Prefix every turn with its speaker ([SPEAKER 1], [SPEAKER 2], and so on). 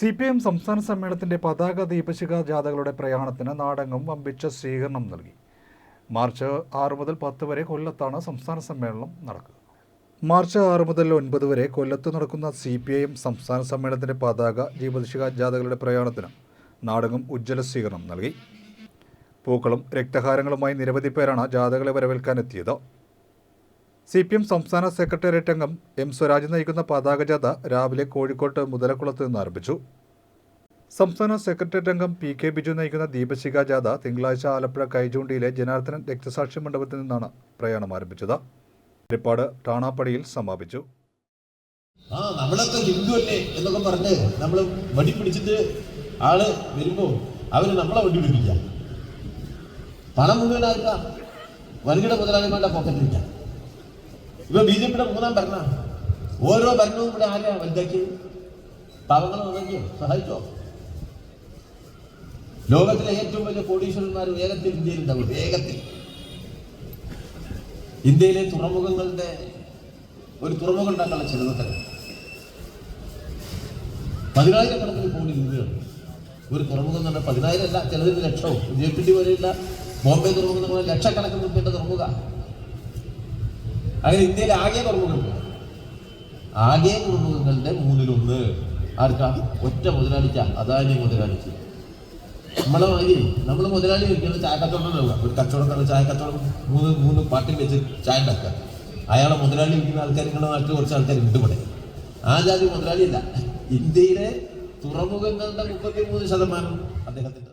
[SPEAKER 1] C P M സംസ്ഥാന സമ്മേളനത്തിന്റെ പതാക ദീപശിഖ ജാഥകളുടെ പ്രയാണത്തിന് നാടെങ്ങും വമ്പിച്ച സ്വീകരണം നൽകി. മാർച്ച് ആറ് മുതൽ പത്ത് വരെ കൊല്ലത്താണ് സംസ്ഥാന സമ്മേളനം നടക്കുക. മാർച്ച് ആറ് മുതൽ ഒൻപത് വരെ കൊല്ലത്ത് നടക്കുന്ന സി പി ഐ എം സംസ്ഥാന സമ്മേളനത്തിന്റെ പതാക ദീപശിഖ ജാഥകളുടെ പ്രയാണത്തിന് നാടെങ്ങും ഉജ്ജ്വല സ്വീകരണം നൽകി. പൂക്കളും രക്തഹാരങ്ങളുമായി നിരവധി പേരാണ് ജാഥകളെ വരവേൽക്കാനെത്തിയത്. സി പി എം സംസ്ഥാന സെക്രട്ടേറിയറ്റ് അംഗം എം സ്വരാജ് നയിക്കുന്ന പതാക ജാഥ രാവിലെ കോഴിക്കോട്ട് മുതലക്കുളത്ത് നിന്ന് ആരംഭിച്ചു. സംസ്ഥാന സെക്രട്ടേറിയറ്റ് അംഗം പി കെ ബിജു നയിക്കുന്ന ദീപശിഖ ജാഥ തിങ്കളാഴ്ച ആലപ്പുഴ കൈചൂണ്ടിയിലെ ജനാർദ്ദനൻ രക്തസാക്ഷി മണ്ഡപത്തിൽ നിന്നാണ് പ്രയാണം ആരംഭിച്ചത്. ഹരിപ്പാട് ടാണാപ്പടിയിൽ സമാപിച്ചു.
[SPEAKER 2] ആ നമ്മളൊക്കെ ഹിന്ദു അല്ലേ എന്നൊക്കെ പറഞ്ഞ് നമ്മൾ വടി പിടിച്ചിട്ട് ആൾ വരുമ്പോ അവർ നമ്മളെ വടി പിടിപ്പിക്കാം പണം മുഴുവൻ ആർക്കാ വൻകിട മുതലാളിമാരുടെ പോക്കറ്റിലില്ല ഇപ്പൊ ബി ജെ പിയുടെ മൂന്നാം ഭരണ. ഓരോ ഭരണവും ഇവിടെ ആരാ വലുതാക്കി പാവങ്ങൾ വന്നെങ്കിൽ സഹായിച്ചോ? ലോകത്തിലെ ഏറ്റവും വലിയ കോടീശ്വരന്മാർ വേഗത്തിൽ ഇന്ത്യയിൽ ഉണ്ടാവും വേഗത്തിൽ. ഇന്ത്യയിലെ തുറമുഖങ്ങളുടെ ഒരു തുറമുഖം ഉണ്ടാക്കാനുള്ള ചെലവത്തരം പതിനായിരക്കണക്കിന് കോടി രൂപയാണ്. ഒരു തുറമുഖം പറഞ്ഞാൽ പതിനായിരം അല്ല ചിലതിന് ലക്ഷവും. ജെ പി ഡി പോലെയുള്ള ബോംബെ തുറമുഖം ലക്ഷക്കണക്കിന് രൂപയുടെ തുറമുഖ അങ്ങനെ ഇന്ത്യയിൽ ആകെ തുറമുഖങ്ങൾ. ആകെ തുറമുഖങ്ങളുടെ മൂന്നിലൊന്ന്. ആർക്കാ ഒറ്റ മുതലാളിക്ക അദാനി മുതലാളിക്ക് നമ്മളെ മാതിരി നമ്മൾ മുതലാളി വെക്കുന്നത് ചായ കച്ചവടം ഒരു കച്ചവടക്കാരുടെ ചായ കച്ചവടം മൂന്ന് മൂന്ന് പാട്ടിൽ വെച്ച് ചായ ഉണ്ടാക്കുക. അയാളെ മുതലാളി വിൽക്കുന്ന ആൾക്കാർ നിങ്ങളുടെ നാട്ടിൽ കുറച്ച് ആൾക്കാർ ഉണ്ട് ഇവിടെ. ആ ജാതി മുതലാളിയല്ല. ഇന്ത്യയിലെ തുറമുഖങ്ങളുടെ മുപ്പത്തി മൂന്ന് ശതമാനം അദ്ദേഹത്തിന്റെ